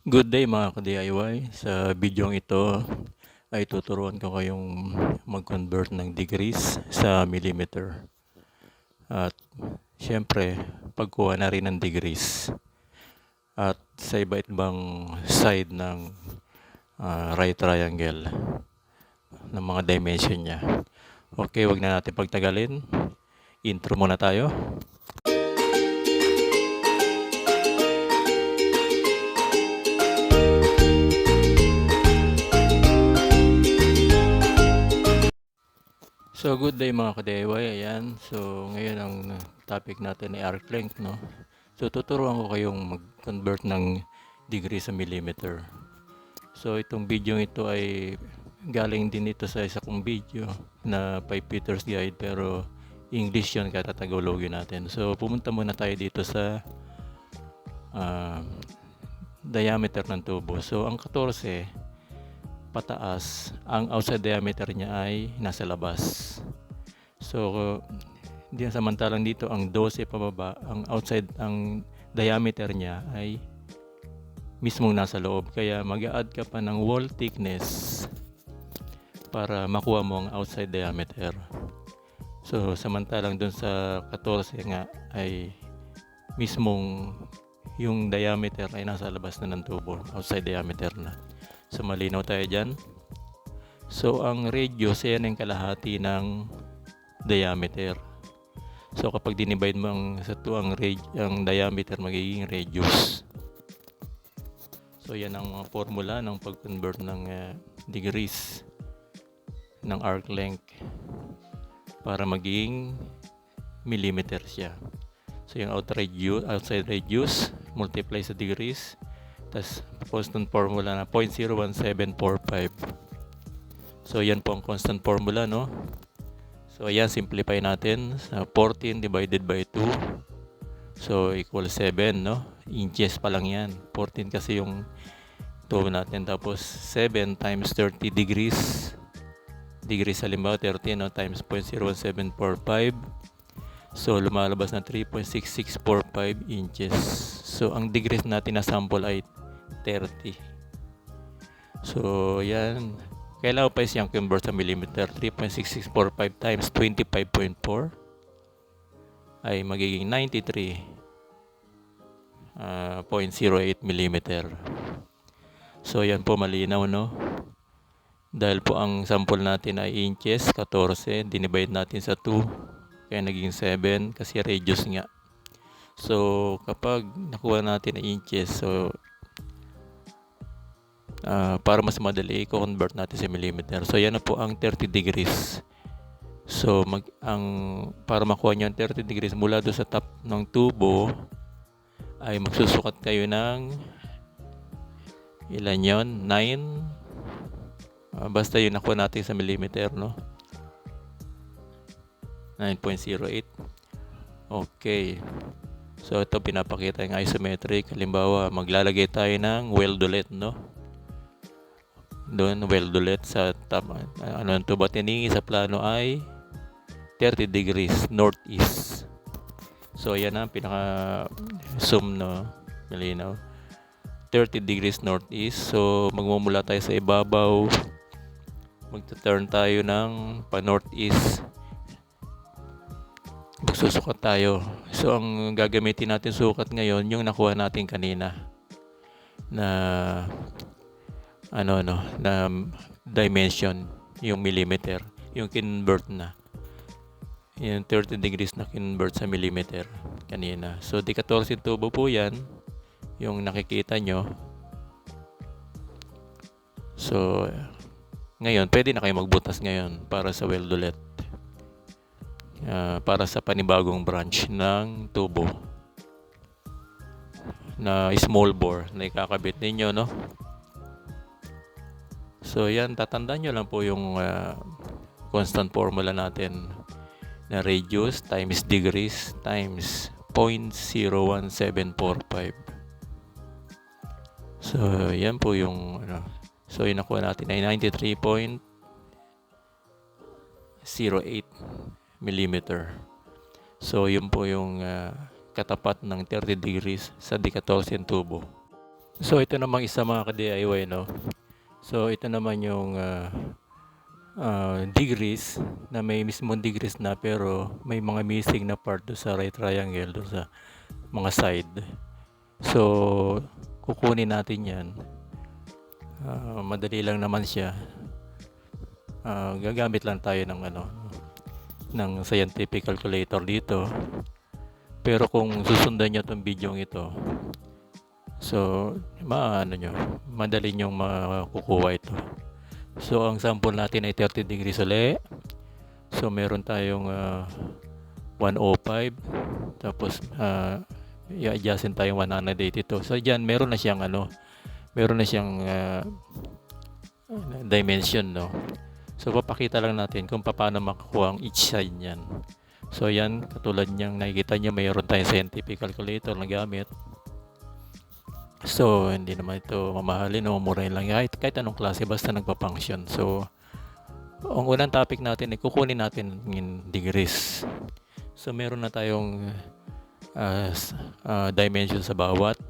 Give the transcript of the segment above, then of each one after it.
Good day mga ka-DIY. Sa video ito ay tuturuan ko kayong mag-convert ng degrees sa millimeter. At syempre, pagkuha na rin ng degrees. At sa iba't ibang side ng ah, right triangle ng mga dimension niya. Okay, wag na natin pagtagalin. Intro muna tayo. So, good day mga ka-DIY. Ayan. So, ngayon ang topic natin ay arc length, no? So, tuturuan ko kayong mag-convert ng degree sa millimeter. So, itong video ito ay galing din ito sa isa kong video na 5 Peter's Guide pero English yun kaya tatagologin natin. So, pumunta muna tayo dito sa ah, diameter ng tubo. So, ang 14 pataas, ang outside diameter niya ay nasa labas. So, diyan samantalang dito ang 12 pababa, ang outside, ang diameter niya ay mismong nasa loob. Kaya mag-add ka pa ng wall thickness para makuha mo ang outside diameter. So, samantalang dun sa 14 nga ay mismong yung diameter ay nasa labas na ng tubo, outside diameter na. So malinaw tayo dyan. So ang radius yan ang kalahati ng diameter. So kapag dinivide mo ang sa 2 ang, radi- ang diameter magiging radius. So yan ang mga formula ng pag-convert ng uh, degrees ng arc length para maging millimeter siya. So yung outside radius, outside radius multiply sa degrees tapos constant formula na 0.01745. So yan po ang constant formula no. So ayan simplify natin sa 14 divided by 2. So equal 7 no. Inches pa lang yan. 14 kasi yung tubo natin tapos 7 times 30 degrees degrees halimbawa 30 no times 0.01745 so lumalabas na 3.6645 inches so ang degrees natin na sample ay 30 so yan. Kailangan pa siyang convert sa millimeter. 3.6645 times 25.4 ay magiging 93 ah, 0.08 millimeter. So yan po malinaw no? Dahil po ang sample natin ay inches 14 dinivide natin sa 2 kaya naging 7 kasi radius nga. So kapag nakuha natin ang inches so Ah, para mas madali i-convert natin sa millimeter. So yan na po ang 30 degrees. So mag ang para makuha niyo ang 30 degrees mula do sa top ng tubo ay magsusukat kayo ng ilan yon? 9 Ah, basta yun nakuha natin sa millimeter no? 9.08 okay. So ito pinapakita yung isometric. Halimbawa maglalagay tayo ng weld ulit no doon weld ulit sa top ano ang tubo tiningi sa plano ay 30 degrees northeast. So yan ang pinaka zoom no malinaw. 30 degrees northeast. So magmumula tayo sa ibabaw. Magta-turn tayo ng pa northeast magsusukat tayo. So ang gagamitin natin sukat ngayon yung nakuha natin kanina na ano no na dimension yung millimeter yung convert na. Yung 30 degrees na convert sa millimeter kanina. So di 14 tubo po yan yung nakikita nyo. So ngayon pwede na kayo magbutas ngayon para sa weld ulit Ah, para sa panibagong branch ng tubo. Na small bore na ikakabit ninyo no So yan, tatandaan nyo lang po yung ah, constant formula natin na radius times degrees times 0.01745. So yan po yung ano. So yung nakuha natin ay 93.08 millimeter. So yun po yung ah, katapat ng 30 degrees sa di 14 tubo. So ito namang isa mga ka-DIY no. So ito naman yung ah, ah, degrees na may mismong degrees na pero may mga missing na part do sa right triangle do sa mga side. So kukunin natin 'yan. Ah, madali lang naman siya. Ah, gagamit lang tayo ng ano ng scientific calculator dito. Pero kung susundan nyo itong video ito, so, maano nyo, madali nyong makukuha ito. So, ang sample natin ay 30 degrees uli. So, meron tayong ah, 105. Tapos, uh, i-adjustin tayong 182. So, dyan, meron na siyang ano, meron na siyang ah, dimension, no? So, papakita lang natin kung paano makakuha ang each side niyan. So yan, katulad niyang nakikita niyo mayroon tayong scientific calculator na gamit. So hindi naman ito mamahalin o murahin lang kahit, kahit anong klase basta nagpa-function. So ang unang topic natin ay kukunin natin in degrees. So meron na tayong uh, uh, dimension sa bawat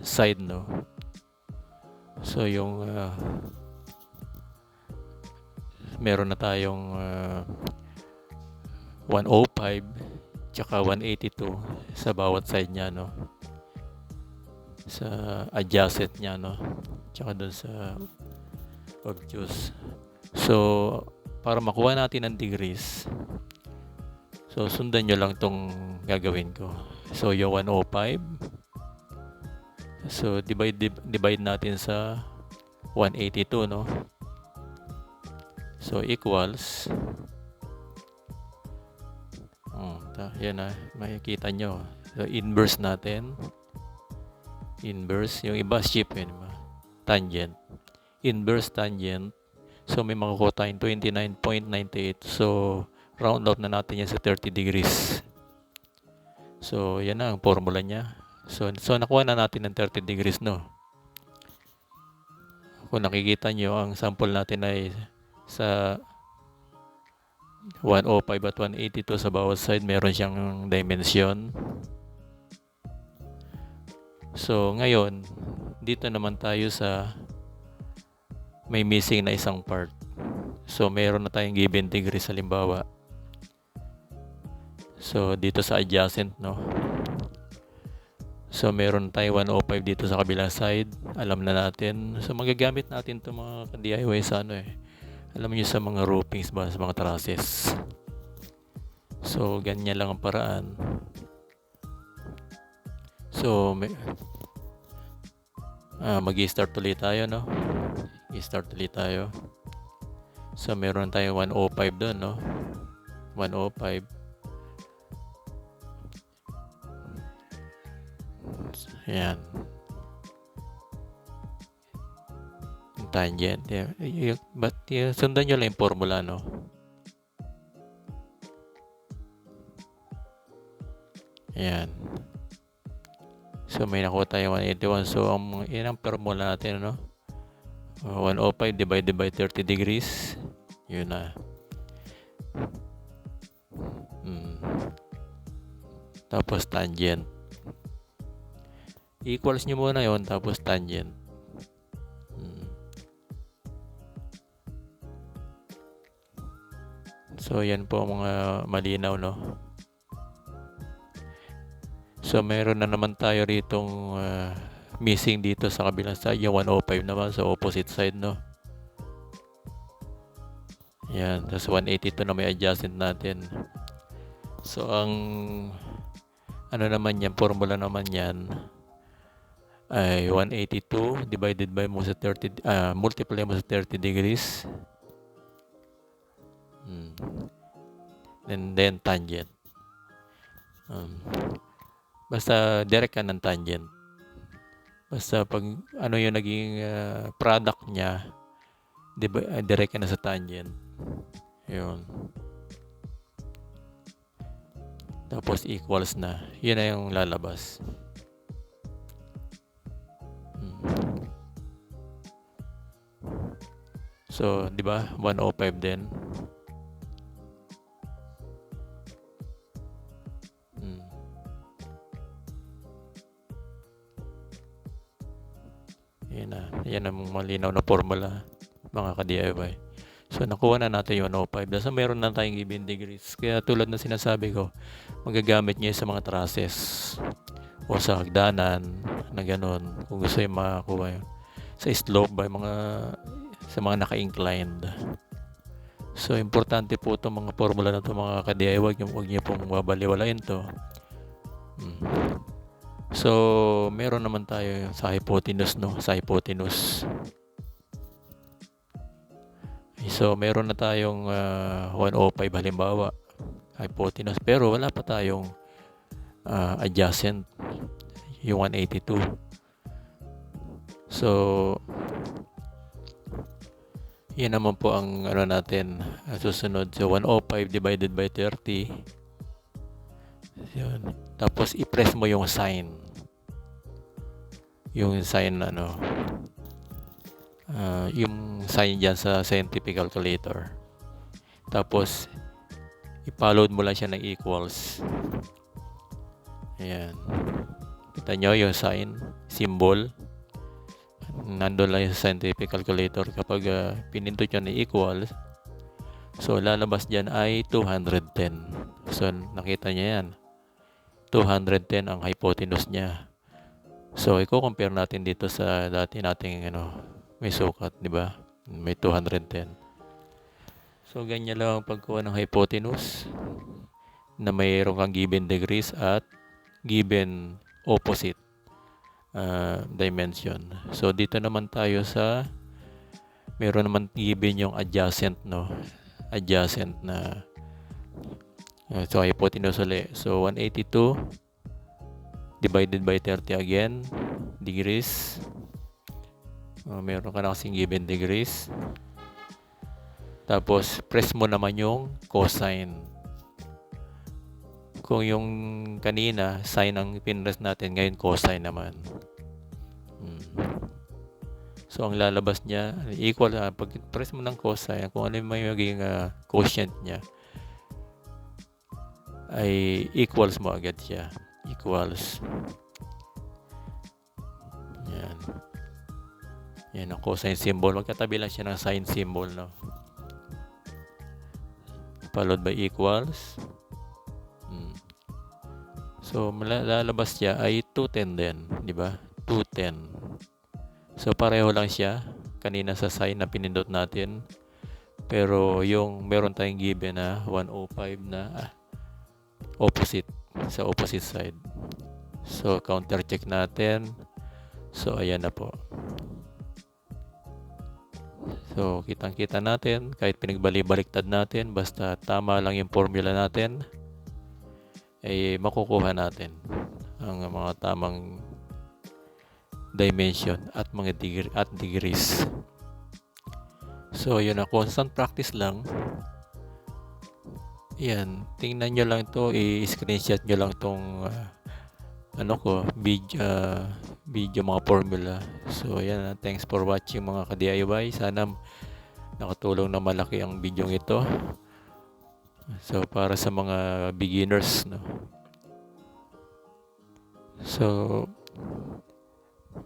side no. So yung uh, meron na tayong uh, 105 tsaka 182 sa bawat side niya no sa adjacent niya no? Tsaka doon sa obtuse. So para makuha natin ang degrees so sundan nyo lang tong gagawin ko. So yung 105 so divide divide natin sa 182 no? So equals Oh, ta, yan na, makikita nyo. So, inverse natin. Inverse. Yung iba, shift yun. Tangent. Inverse tangent. So, may makukuha tayong 29.98. So, round out na natin yan sa 30 degrees. So, yan na ang formula niya. So, so nakuha na natin ng 30 degrees, no? Kung nakikita nyo, ang sample natin ay sa 105 at 182 sa bawat side meron siyang dimension so ngayon dito naman tayo sa may missing na isang part. So meron na tayong given degree sa limbawa. So dito sa adjacent no? So meron tayo 105 dito sa kabilang side. Alam na natin. So magagamit natin itong mga DIY sa ano eh. Alam niyo sa mga roofings ba sa mga trusses? So ganyan lang ang paraan so may, ah, mag start ulit tayo no i-start ulit tayo so meron tayo 105 doon no 105 yan Yung tangent. Yeah. But y- sundan nyo lang yung formula, no? Ayan. So, may nakuha tayo 181. So, ang, yan ang formula natin, no? Uh, 105 divided by 30 degrees. Yun na. Hmm. Tapos tangent. Equals nyo muna yon tapos tangent. Hmm. So, yan po mga malinaw, no? So, meron na naman tayo ritong ah, missing dito sa kabilang side. Yung 105 naman sa opposite side, no? Yan. Tapos 182 na may adjustment natin. So, ang ano naman yan, formula naman yan ay 182 divided by mo sa 30 ah multiply mo sa 30 degrees Hmm. and then tangent um, basta direct ka ng tangent basta pag ano yung naging ah, product niya diba, ah, direct ka na sa tangent yun tapos equals na yun na yung lalabas Hmm. So, di ba? 105 din. Hmm. Yan ang malinaw na formula mga ka-DIY. So nakuha na natin yung 105. Dahil meron na tayong given degrees. Kaya tulad ng sinasabi ko, magagamit yun sa mga trusses o sa hagdanan na ganun. Kung gusto yung makakuha yun. Sa slope ba, mga, sa mga naka-inclined. So, importante po itong mga formula na ito mga ka-DIY. Huwag nyo pong babaliwalain to. Hmm. So, meron naman tayo sa hypotenuse, no? Sa hypotenuse. So, meron na tayong ah, 105 halimbawa, hypotenuse. Pero wala pa tayong ah, adjacent, yung 182. So, yan naman po ang ano natin susunod. So, 105 divided by 30. Yun. Tapos, i-press mo yung sign. Yung sign ano, ah, yung sign dyan sa scientific calculator. Tapos, i-follow mo lang siya ng equals. Ayan. Kita nyo yung sign, symbol. Nandun lang yung scientific calculator. Kapag ah, pinindot nyo ng equals, so lalabas dyan ay 210. So, nakita nyo yan. 210 ang hypotenuse niya. So, i-compare natin dito sa dati nating ano, may sukat, di ba? May 210. So, ganyan lang ang pagkuha ng hypotenuse na mayroon kang given degrees at given opposite uh, dimension. So, dito naman tayo sa meron naman given yung adjacent, no? Adjacent na uh, so, hypotenuse ulit. So, 182 divided by 30 again degrees Uh, meron ka na kasing given degrees. Tapos, press mo naman yung cosine. Kung yung kanina, sine ang pinress natin, ngayon cosine naman. Hmm. So, ang lalabas niya, equal, uh, pag press mo ng cosine, kung ano yung may magiging uh, quotient niya, ay equals mo agad siya. Equals. Yan. Yan ang cosine symbol. Magkatabi lang siya ng sine symbol, no? Followed by equals. Hmm. So, lalabas siya ay 210 din, di ba? 210. So, pareho lang siya kanina sa sign na pinindot natin. Pero yung meron tayong given na 105 na ah, opposite sa opposite side. So, counter check natin. So, ayan na po. So, kitang-kita natin, kahit pinagbali-baliktad natin, basta tama lang yung formula natin, ay makukuha natin ang mga tamang dimension at mga degree, at degrees. So, yun na, constant practice lang. Yan, tingnan nyo lang to, i-screenshot nyo lang tong ah, ano ko, video, ah, video mga formula. So, yan. ah, Thanks for watching mga ka-DIY. Sana nakatulong na malaki ang video ito. So, para sa mga beginners, no. So,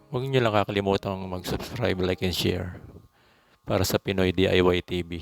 huwag niyo lang kakalimutan mag-subscribe, like, and share para sa Pinoy DIY TV.